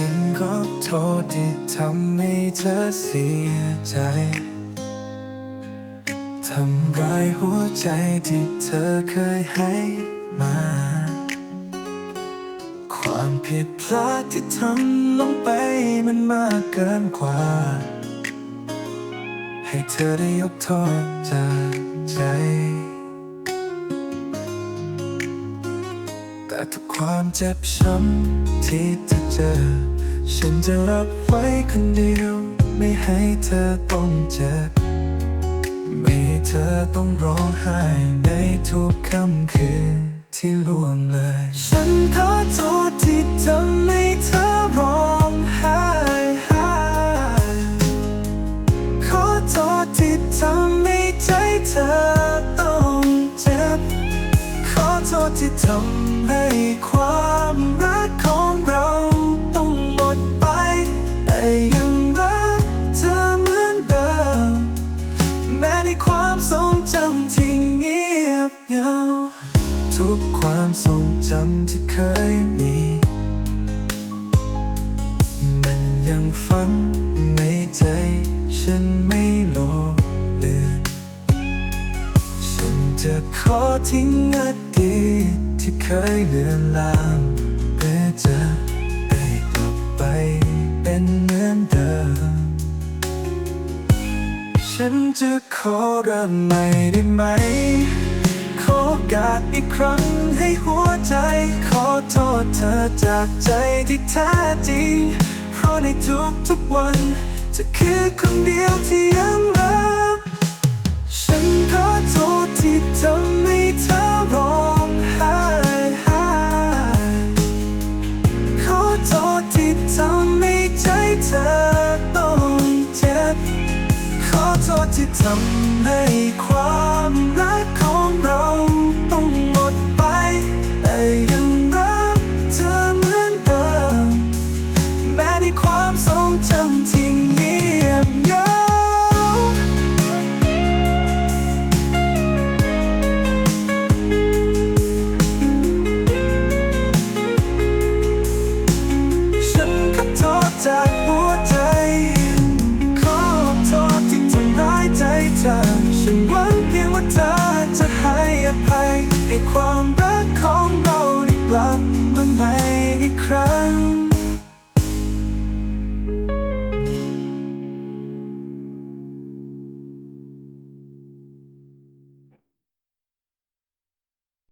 อโทษที่ทำให้เธอเสียใจ ทำร้ายหัวใจที่เธอเคยให้มา ความผิดพลาดที่ทำลงไปมันมากเกินกว่า ให้เธอได้ยกโทษจากใจ ทุกความเจ็บช้ำที่เธอเจอ ฉันจะรับไว้คนเดียว ไม่ให้เธอต้องเจ็บ ไม่ให้เธอต้องร้องไห้ในทุกค่ำคืนที่ล่วงเลย ฉันขอโทษที่ทำให้เธอร้องไห้ขอโทษที่ทำให้ใจเธอ ที่ทำให้ความรักของเราต้องหมดไป แต่ยังรักเธอเหมือนเดิม แม้ในความทรงจำที่เงียบเหงาทุกความทรงจำที่เคยมีมันยังฝังในใจฉัน อทิ้งอดีตที่เคยเลือนลางเพื่อจะได้กลับไปเป็นเหมือนเดิม ฉันจะขอเริ่มใหม่ได้ไหม ขอโอกาสอีกครั้งให้หัวใจ ขอโทษเธอจากใจที่แท้จริง เพราะในทุกๆวัน จะคือคนเดียวที่ยังรัก ที่ทำให้ความรัก ให้ความ